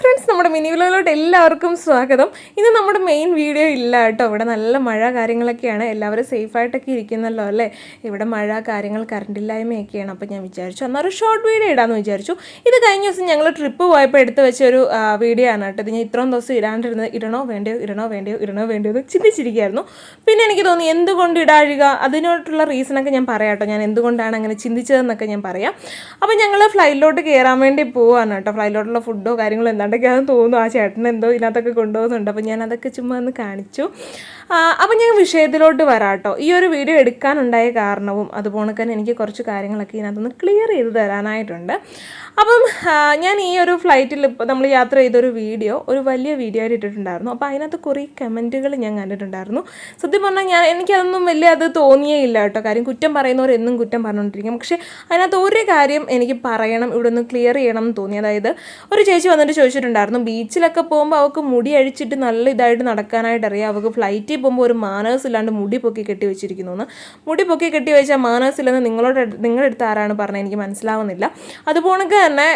Friends നമ്മുടെ mini വിലോയിലോട്ട് എല്ലാവർക്കും സ്വാഗതം. ഇന്ന് നമ്മുടെ മെയിൻ വീഡിയോ ഇല്ല കേട്ടോ. ഇവിടെ നല്ല മഴ കാര്യങ്ങളൊക്കെയാണ്. എല്ലാവരും സേഫായിട്ടൊക്കെ ഇരിക്കുന്നല്ലോ അല്ലേ? ഇവിടെ മഴ കാര്യങ്ങൾ കറണ്ടില്ലായ്മയൊക്കെയാണ് അപ്പോൾ ഞാൻ വിചാരിച്ചു എന്നാൽ ഒരു ഷോർട്ട് വീഡിയോ ഇടാമെന്ന് വിചാരിച്ചു. ഇത് കഴിഞ്ഞ ദിവസം ഞങ്ങൾ ട്രിപ്പ് പോയപ്പോൾ എടുത്ത് വെച്ച ഒരു വീഡിയോ ആണ് കേട്ടോ. ഇത് ഞാൻ ഇത്രയും ദിവസം ഇടാണ്ടിരുന്നത് ഇടണോ വേണ്ടയോ ഇടണോ വേണ്ടയോ ഇടണോ വേണ്ടയോ എന്ന് ചിന്തിച്ചിരിക്കുകയായിരുന്നു. പിന്നെ എനിക്ക് തോന്നി എന്തുകൊണ്ട് ഇടാഴുക? അതിനോട്ടുള്ള റീസണൊക്കെ ഞാൻ പറയാം കേട്ടോ. ഞാൻ എന്തുകൊണ്ടാണ് അങ്ങനെ ചിന്തിച്ചതെന്നൊക്കെ ഞാൻ പറയാം. അപ്പോൾ ഞങ്ങൾ ഫ്ലൈറ്റിലോട്ട് കയറാൻ വേണ്ടി പോവാണ് കേട്ടോ. ഫ്ലൈറ്റിലോട്ടുള്ള ഫുഡോ കാര്യങ്ങളോ എന്താണ്ടൊക്കെയാണെന്ന് തോന്നുന്നു ആ ചേട്ടൻ എന്തോ ഇതിനകത്തൊക്കെ കൊണ്ടുപോകുന്നുണ്ട്. അപ്പോൾ ഞാൻ അതൊക്കെ ചുമ്മാ ഒന്ന് കാണിച്ചു. അപ്പോൾ ഞാൻ വിഷയത്തിലോട്ട് വരാട്ടോ. ഈ ഒരു വീഡിയോ എടുക്കാനുണ്ടായ കാരണവും അതുപോലെ തന്നെ എനിക്ക് കുറച്ച് കാര്യങ്ങളൊക്കെ ഇതിനകത്തൊന്ന് ക്ലിയർ ചെയ്ത് തരാനായിട്ടുണ്ട്. അപ്പം ഞാൻ ഈ ഒരു ഫ്ലൈറ്റിൽ ഇപ്പോൾ നമ്മൾ യാത്ര ചെയ്തൊരു വീഡിയോ ഒരു വലിയ വീഡിയോ ആയിട്ട് ഇട്ടിട്ടുണ്ടായിരുന്നു. അപ്പോൾ അതിനകത്ത് കുറേ കമന്റുകൾ ഞാൻ കണ്ടിട്ടുണ്ടായിരുന്നു. സത്യം പറഞ്ഞാൽ ഞാൻ എനിക്കതൊന്നും വലിയ അത് തോന്നിയേ ഇല്ല കേട്ടോ. കാര്യം കുറ്റം പറയുന്നവർ എന്നും കുറ്റം പറഞ്ഞുകൊണ്ടിരിക്കും പക്ഷേ അതിനകത്ത് ഒരു കാര്യം എനിക്ക് പറയണം ഇവിടെ ഒന്ന് ക്ലിയർ ചെയ്യണം എന്ന് തോന്നി. അതായത് ഒരു ചേച്ചി വന്നിട്ട് ചോദിച്ചിട്ടുണ്ടായിരുന്നു. ബീച്ചിലൊക്കെ പോകുമ്പോൾ അവൾക്ക് മുടി അഴിച്ചിട്ട് നല്ല ഇതായിട്ട് നടക്കാനായിട്ട് അറിയാം. അവൾക്ക് ഫ്ലൈറ്റിൽ പോകുമ്പോൾ ഒരു മാനേഴ്സ് ഇല്ലാണ്ട് മുടി പൊക്കി കെട്ടി വെച്ചിരിക്കുന്നു എന്ന്. മുടി പൊക്കി കെട്ടി വെച്ചാൽ മാനേഴ്സ് ഇല്ലെന്ന് നിങ്ങളോട് നിങ്ങളുടെ അടുത്ത് ആരാണ് പറഞ്ഞത്? എനിക്ക് മനസ്സിലാവുന്നില്ല. അതുപോലെ തന്നെ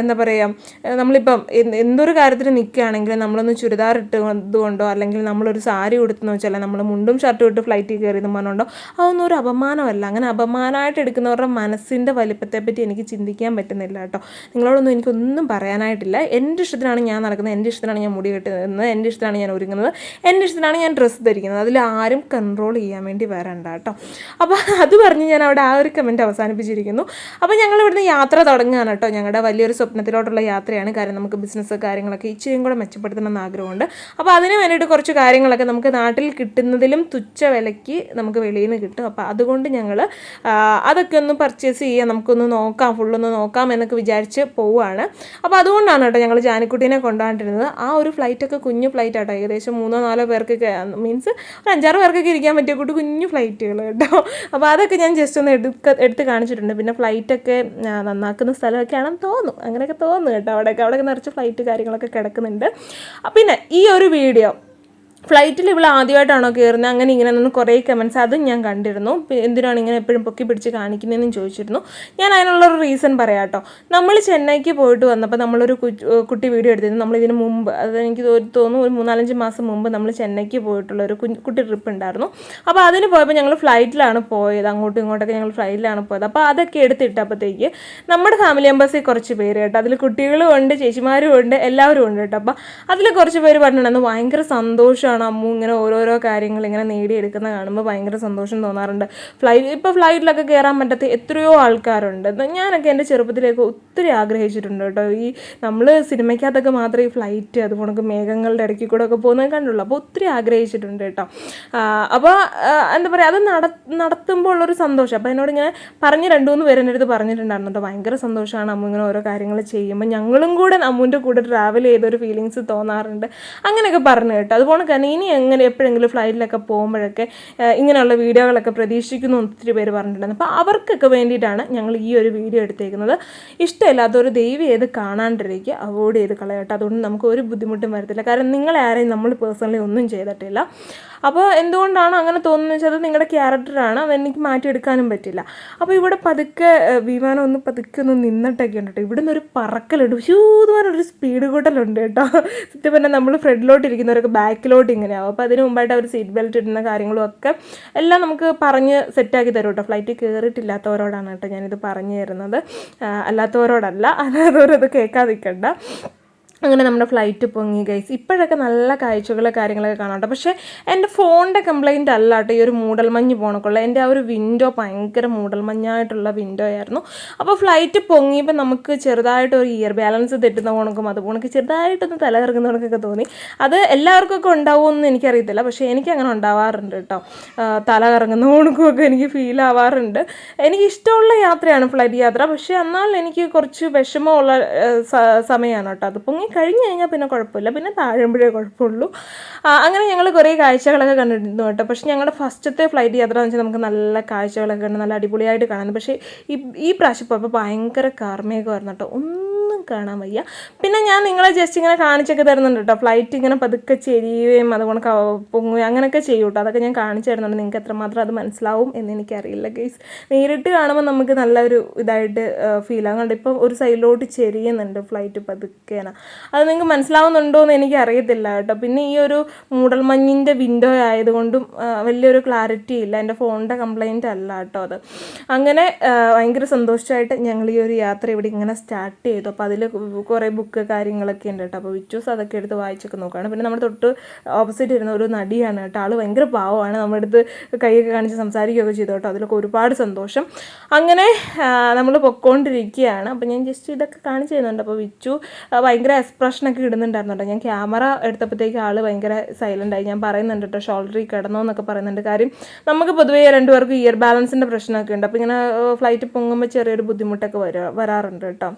എന്താ പറയുക നമ്മളിപ്പം എന്ത് എന്തൊരു കാര്യത്തിന് നിൽക്കുകയാണെങ്കിൽ നമ്മളൊന്ന് ചുരിദാർ ഇട്ടതുകൊണ്ടോ അല്ലെങ്കിൽ നമ്മളൊരു സാരി ഉടുത്തെന്ന് വെച്ചാൽ നമ്മൾ മുണ്ടും ഷർട്ടും ഇട്ട് ഫ്ലൈറ്റിൽ കയറിയെന്ന് പറഞ്ഞുകൊണ്ടോ അതൊന്നും ഒരു അപമാനമല്ല. അങ്ങനെ അപമാനമായിട്ട് എടുക്കുന്നവരുടെ മനസ്സിന്റെ വലിപ്പത്തെപ്പറ്റി എനിക്ക് ചിന്തിക്കാൻ പറ്റുന്നില്ല കേട്ടോ. നിങ്ങളോടൊന്നും എനിക്കൊന്നും പറയാനായിട്ടില്ല. എന്റെ ഇഷ്ടത്തിനാണ് ഞാൻ നടക്കുന്നത് എന്റെ ഇഷ്ടത്തിനാണ് ഞാൻ മുടി കെട്ടുന്നത് എന്റെ ഇഷ്ടത്തിനാണ് ഞാൻ ഒരുങ്ങുന്നത് എന്റെ ഇഷ്ടത്തിനാണ് ഞാൻ ഡ്രസ്സ് ധരിക്കുന്നത്. അതിൽ ആരും കൺട്രോൾ ചെയ്യാൻ വേണ്ടി വരണ്ട കേട്ടോ. അപ്പോൾ അത് പറഞ്ഞ് ഞാൻ അവിടെ ആ ഒരു കമന്റ് അവസാനിപ്പിച്ചിരിക്കുന്നു. അപ്പോൾ ഞങ്ങൾ ഇവിടുന്ന് യാത്ര തുടങ്ങുകയാണ് കേട്ടോ. ഞങ്ങളുടെ വലിയൊരു സ്വപ്നത്തിലോട്ടുള്ള യാത്രയാണ്. കാരണം നമുക്ക് ബിസിനസ് കാര്യങ്ങളൊക്കെ ഇച്ചിരിയും കൂടെ മെച്ചപ്പെടുത്തണം എന്ന് ആഗ്രഹമുണ്ട്. അപ്പോൾ അതിന് വേണ്ടിയിട്ട് കുറച്ച് കാര്യങ്ങളൊക്കെ നമുക്ക് നാട്ടിൽ കിട്ടുന്നതിലും തുച്ഛ വിലയ്ക്ക് നമുക്ക് വെളിയിൽ നിന്ന് കിട്ടും. അപ്പോൾ അതുകൊണ്ട് ഞങ്ങൾ അതൊക്കെ ഒന്ന് പർച്ചേസ് ചെയ്യാം. നമുക്കൊന്ന് നോക്കാം ഫുള്ളൊന്ന് നോക്കാം എന്നൊക്കെ വിചാരിച്ച് പോവുകയാണ്. അപ്പോൾ അതുകൊണ്ടാണ് കേട്ടോ ഞങ്ങൾ ജാനിക്കുട്ടീനെ കൊണ്ടാണ്ടിരുന്നത്. ആ ഒരു ഫ്ലൈറ്റൊക്കെ കുഞ്ഞു ഫ്ലൈറ്റ് ആട്ടോ. ഏകദേശം മൂന്നോ നാലോ പേർക്ക് മീൻസ് ഒരു അഞ്ചാറ് പേർക്കൊക്കെ ഇരിക്കാൻ പറ്റിയ കൂട്ട് കുഞ്ഞു ഫ്ലൈറ്റുകൾ കേട്ടോ. അപ്പോൾ അതൊക്കെ ഞാൻ ജസ്റ്റ് ഒന്ന് എടുക്ക എടുത്ത് കാണിച്ചിട്ടുണ്ട്. പിന്നെ ഫ്ലൈറ്റൊക്കെ നന്നാക്കുന്ന സ്ഥലമൊക്കെയാണെന്ന് തോന്നും അങ്ങനെയൊക്കെ തോന്നുന്നു കേട്ടോ അവിടെയൊക്കെ. അവിടെയൊക്കെ നിറച്ച് ഫ്ലൈറ്റ് കാര്യങ്ങളൊക്കെ കിടക്കുന്നുണ്ട്. പിന്നെ ഈ ഒരു വീഡിയോ ഫ്ലൈറ്റിൽ ഇവിടെ ആദ്യമായിട്ടാണോ കയറുന്നത് അങ്ങനെ ഇങ്ങനെ നിന്ന് കുറേ കമൻസ് അതും ഞാൻ കണ്ടിരുന്നു. എന്തിനാണ് ഇങ്ങനെ എപ്പോഴും പൊക്കി പിടിച്ച് കാണിക്കുന്നതെന്നും ചോദിച്ചിരുന്നു. ഞാൻ അതിനുള്ളൊരു റീസൺ പറയാം കേട്ടോ. നമ്മൾ ചെന്നൈക്ക് പോയിട്ട് വന്നപ്പോൾ നമ്മളൊരു കുട്ടി വീഡിയോ എടുത്തിരുന്നു. നമ്മൾ ഇതിന് മുമ്പ് അത് എനിക്ക് തോന്നുന്നു ഒരു മൂന്നാലഞ്ച് മാസം മുമ്പ് നമ്മൾ ചെന്നൈക്ക് പോയിട്ടുള്ള ഒരു കുട്ടി ട്രിപ്പ് ഉണ്ടായിരുന്നു. അപ്പോൾ അതിന് പോയപ്പോൾ ഞങ്ങൾ ഫ്ലൈറ്റിലാണ് പോയത്. അങ്ങോട്ടും ഇങ്ങോട്ടൊക്കെ ഞങ്ങൾ ഫ്ലൈറ്റിലാണ് പോയത്. അപ്പോൾ അതൊക്കെ എടുത്തിട്ടപ്പോഴത്തേക്ക് നമ്മുടെ ഫാമിലി മെമ്പേഴ്സിൽ കുറച്ച് പേര് കേട്ടോ. അതിൽ കുട്ടികളും ഉണ്ട് ചേച്ചിമാരും ഉണ്ട് എല്ലാവരും ഉണ്ട് കേട്ടോ. അപ്പോൾ അതിൽ കുറച്ച് പേര് പറഞ്ഞിട്ടുണ്ടെന്ന് ഭയങ്കര സന്തോഷമാണ് അമ്മു ഇങ്ങനെ ഓരോരോ കാര്യങ്ങൾ ഇങ്ങനെ നേടിയെടുക്കുന്നത് കാണുമ്പോൾ ഭയങ്കര സന്തോഷം തോന്നാറുണ്ട്. ഫ്ലൈറ്റ് ഇപ്പോൾ ഫ്ലൈറ്റിലൊക്കെ കയറാൻ പറ്റാത്ത എത്രയോ ആൾക്കാരുണ്ട്. ഞാനൊക്കെ എന്റെ ചെറുപ്പത്തിലേക്ക് ഒത്തിരി ആഗ്രഹിച്ചിട്ടുണ്ട് കേട്ടോ. ഈ നമ്മൾ സിനിമയ്ക്കകത്തൊക്കെ മാത്രമേ ഈ ഫ്ലൈറ്റ് അതുപോലെ മേഘങ്ങളുടെ ഇടയ്ക്ക് കൂടെ ഒക്കെ പോകുന്നത് കണ്ടുള്ളൂ. അപ്പോൾ ഒത്തിരി ആഗ്രഹിച്ചിട്ടുണ്ട് കേട്ടോ. അപ്പോൾ എന്താ പറയുക അത് നട നടത്തുമ്പോൾ ഉള്ളൊരു സന്തോഷം. അപ്പോൾ എന്നോട് ഇങ്ങനെ പറഞ്ഞ് രണ്ട് മൂന്ന് പേരെന്റെ അടുത്ത് പറഞ്ഞിട്ടുണ്ടായിരുന്നു കേട്ടോ. ഭയങ്കര സന്തോഷമാണ് അമ്മ ഇങ്ങനെ ഓരോ കാര്യങ്ങൾ ചെയ്യുമ്പോൾ ഞങ്ങളും കൂടെ അമ്മുവിന്റെ കൂടെ ട്രാവൽ ചെയ്തൊരു ഫീലിങ്സ് തോന്നാറുണ്ട്. അങ്ങനെയൊക്കെ പറഞ്ഞു കേട്ടോ. അതുപോലെ തന്നെ. ഇനി എങ്ങനെ എപ്പോഴെങ്കിലും ഫ്ലൈറ്റിലൊക്കെ പോകുമ്പോഴൊക്കെ ഇങ്ങനെയുള്ള വീഡിയോകളൊക്കെ പ്രതീക്ഷിക്കുന്നു ഒത്തിരി പേര് പറഞ്ഞിട്ടുണ്ടായിരുന്നു അപ്പോൾ അവർക്കൊക്കെ വേണ്ടിയിട്ടാണ് ഞങ്ങൾ ഈ ഒരു വീഡിയോ എടുത്തേക്കുന്നത്. ഇഷ്ടമില്ലാത്തൊരു ദൈവം ഏത് കാണാണ്ടിരിക്കുക അവോയ്ഡ് ചെയ്ത് കളയട്ടെ. അതുകൊണ്ട് നമുക്ക് ഒരു ബുദ്ധിമുട്ടും വരത്തില്ല. കാരണം നിങ്ങളെ ആരെയും നമ്മൾ പേഴ്സണലി ഒന്നും ചെയ്തിട്ടില്ല. അപ്പോൾ എന്തുകൊണ്ടാണ് അങ്ങനെ തോന്നുന്നത് വെച്ചാൽ അത് നിങ്ങളുടെ ക്യാരക്ടറാണ് അതെനിക്ക് മാറ്റിയെടുക്കാനും പറ്റില്ല. അപ്പോൾ ഇവിടെ പതുക്കെ വിമാനം ഒന്ന് പതുക്കെ ഒന്ന് നിന്നിട്ടൊക്കെ ഉണ്ട് കേട്ടോ. ഇവിടെ നിന്നൊരു പറക്കലുണ്ട്. ശൂതുമാനം ഒരു സ്പീഡ് കൂട്ടലുണ്ട് കേട്ടോ. സത്യം പറഞ്ഞാൽ നമ്മൾ ഫ്രണ്ടിലോട്ട് ഇരിക്കുന്നവരൊക്കെ ബാക്കിലോട്ട് ഇങ്ങനെയാവും. അപ്പോൾ അതിന് മുമ്പായിട്ട് അവർ സീറ്റ് ബെൽറ്റ് ഇടുന്ന കാര്യങ്ങളും ഒക്കെ എല്ലാം നമുക്ക് പറഞ്ഞ് സെറ്റാക്കി തരും കേട്ടോ. ഫ്ലൈറ്റിൽ കയറിയിട്ടില്ലാത്തവരോടാണ് കേട്ടോ ഞാനിത് പറഞ്ഞു തരുന്നത്. അല്ലാത്തവരോടല്ല. അല്ലാത്തവരത് കേൾക്കാതിരിക്കണ്ട. അങ്ങനെ നമ്മുടെ ഫ്ലൈറ്റ് പൊങ്ങി ഗൈസ് ഇപ്പോഴൊക്കെ നല്ല കാഴ്ചകൾ കാര്യങ്ങളൊക്കെ കാണാം കേട്ടോ പക്ഷേ എന്റെ ഫോണിന്റെ കംപ്ലൈന്റ് അല്ല കേട്ടോ ഈ ഒരു മൂടൽമഞ്ഞ് പോണക്കുള്ള. എന്റെ ആ ഒരു വിൻഡോ ഭയങ്കര മൂടൽമഞ്ഞായിട്ടുള്ള വിൻഡോ ആയിരുന്നു. അപ്പോൾ ഫ്ലൈറ്റ് പൊങ്ങിയപ്പോൾ നമുക്ക് ചെറുതായിട്ട് ഒരു ഇയർ ബാലൻസ് തെറ്റുന്ന പോണക്കും അതുപോണക്ക് ചെറുതായിട്ടൊന്ന് തല തോന്നി. അത് എല്ലാവർക്കൊക്കെ ഉണ്ടാവുമെന്ന് എനിക്കറിയത്തില്ല. പക്ഷേ എനിക്ക് അങ്ങനെ ഉണ്ടാവാറുണ്ട് കേട്ടോ തല കറങ്ങുന്ന പോണക്കുമൊക്കെ എനിക്ക് ഫീൽ ആവാറുണ്ട്. എനിക്ക് ഇഷ്ടമുള്ള യാത്രയാണ് ഫ്ലൈറ്റ് യാത്ര. പക്ഷേ എന്നാൽ എനിക്ക് കുറച്ച് വിഷമമുള്ള സമയമാണ് കേട്ടോ അത് പൊങ്ങി കഴിഞ്ഞ് കഴിഞ്ഞാൽ പിന്നെ കുഴപ്പമില്ല. പിന്നെ താഴുമ്പോഴേ കുഴപ്പമുള്ളൂ. അങ്ങനെ ഞങ്ങൾ കുറേ കാഴ്ചകളൊക്കെ കണ്ടിരുന്നു കേട്ടോ. പക്ഷേ ഞങ്ങളുടെ ഫസ്റ്റത്തെ ഫ്ലൈറ്റ് യാത്ര എന്ന് വെച്ചാൽ നമുക്ക് നല്ല കാഴ്ചകളൊക്കെ കണ്ട് നല്ല അടിപൊളിയായിട്ട് കാണാൻ. പക്ഷേ ഈ ഈ പ്രാവശ്യം പോയപ്പോൾ ഭയങ്കര കാർമേഘമായിരുന്നു കേട്ടോ. ഒന്നും കാണാൻ വയ്യ. പിന്നെ ഞാൻ നിങ്ങളെ ജസ്റ്റ് ഇങ്ങനെ കാണിച്ചൊക്കെ തരുന്നുണ്ട് കേട്ടോ ഫ്ലൈറ്റ് ഇങ്ങനെ പതുക്കെ ചെരിയുകയും അതുകൊണ്ട് പൊങ്ങുകയും അങ്ങനെയൊക്കെ ചെയ്യും കേട്ടോ അതൊക്കെ ഞാൻ കാണിച്ചു തരുന്നുണ്ട്. നിങ്ങൾക്ക് എത്രമാത്രം അത് മനസ്സിലാവും എന്ന് എനിക്കറിയില്ല ഗൈസ് നേരിട്ട് കാണുമ്പോൾ നമുക്ക് നല്ലൊരു ഇതായിട്ട് ഫീൽ ആകും കണ്ടോ ഇപ്പോൾ ഒരു സൈഡിലോട്ട് ചെരിയുന്നുണ്ട് ഫ്ലൈറ്റ് പതുക്കേന അത് നിങ്ങൾക്ക് മനസ്സിലാവുന്നുണ്ടോ എന്ന് എനിക്ക് അറിയത്തില്ല കേട്ടോ പിന്നെ ഈ ഒരു മൂടൽമഞ്ഞിന്റെ വിൻഡോ ആയതുകൊണ്ടും വലിയൊരു ക്ലാരിറ്റി ഇല്ല. എന്റെ ഫോണിന്റെ കംപ്ലൈന്റ് അല്ല കേട്ടോ അത്. അങ്ങനെ ഭയങ്കര സന്തോഷമായിട്ട് ഞങ്ങൾ ഈ ഒരു യാത്ര ഇവിടെ ഇങ്ങനെ സ്റ്റാർട്ട് ചെയ്തു. അപ്പോൾ അതിൽ കുറേ ബുക്ക് കാര്യങ്ങളൊക്കെ ഉണ്ട് കേട്ടോ. അപ്പോൾ വിച്ചൂസ് അതൊക്കെ എടുത്ത് വായിച്ചൊക്കെ നോക്കുകയാണ്. പിന്നെ നമ്മുടെ തൊട്ട് ഓപ്പോസിറ്റ് ഇരുന്ന ഒരു നടിയാണ് കേട്ടോ. ആൾ ഭയങ്കര പാവമാണ്. നമ്മുടെ അടുത്ത് കൈയൊക്കെ കാണിച്ച് സംസാരിക്കുകയൊക്കെ ചെയ്തു കേട്ടോ. അതിലൊക്കെ ഒരുപാട് സന്തോഷം. അങ്ങനെ നമ്മൾ പൊക്കോണ്ടിരിക്കുകയാണ്. അപ്പോൾ ഞാൻ ജസ്റ്റ് ഇതൊക്കെ കാണിച്ചു തരുന്നുണ്ട്. അപ്പോൾ വിച്ചു ഭയങ്കര എക്സ്പ്രഷനൊക്കെ ഇടുന്നുണ്ടായിരുന്നു ഞാൻ ക്യാമറ എടുത്തപ്പോഴത്തേക്ക് ആൾ ഭയങ്കര സൈലന്റായി ഞാൻ പറയുന്നുണ്ട് കേട്ടോ ഷോൾഡറിൽ കിടന്നോ എന്നൊക്കെ പറയുന്നുണ്ട്. കാര്യം നമുക്ക് പൊതുവേ രണ്ടുപേർക്കും ഇയർ ബാലൻസിന്റെ പ്രശ്നമൊക്കെ ഉണ്ട്. അപ്പോൾ ഇങ്ങനെ ഫ്ലൈറ്റ് പൊങ്ങുമ്പോൾ ചെറിയൊരു ബുദ്ധിമുട്ടൊക്കെ വരാ വരാറുണ്ട് കേട്ടോ.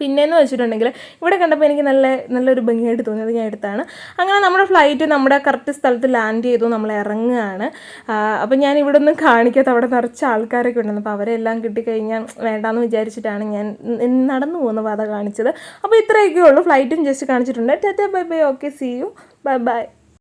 പിന്നെയെന്ന് വെച്ചിട്ടുണ്ടെങ്കിൽ ഇവിടെ കണ്ടപ്പോൾ എനിക്ക് നല്ല നല്ലൊരു ഭംഗിയായിട്ട് തോന്നിയത് ഞാൻ എടുത്താണ്. അങ്ങനെ നമ്മുടെ ഫ്ലൈറ്റ് നമ്മുടെ കറക്റ്റ് സ്ഥലത്ത് ലാൻഡ് ചെയ്തു നമ്മൾ ഇറങ്ങുകയാണ്. അപ്പോൾ ഞാൻ ഇവിടെ ഒന്നും കാണിക്കാത്ത അവിടെ നിറച്ച് ആൾക്കാരൊക്കെ ഉണ്ടെന്ന്. അപ്പോൾ അവരെല്ലാം കിട്ടിക്കഴിഞ്ഞാൽ വേണ്ടാന്ന് വിചാരിച്ചിട്ടാണ് ഞാൻ നടന്നു പോകുന്ന പാത കാണിച്ചത്. അപ്പോൾ ഇത്രയൊക്കെ ഉള്ളൂ. ഫ്ലൈറ്റും ജസ്റ്റ് കാണിച്ചിട്ടുണ്ട്. ടെ bye bye okay see you bye bye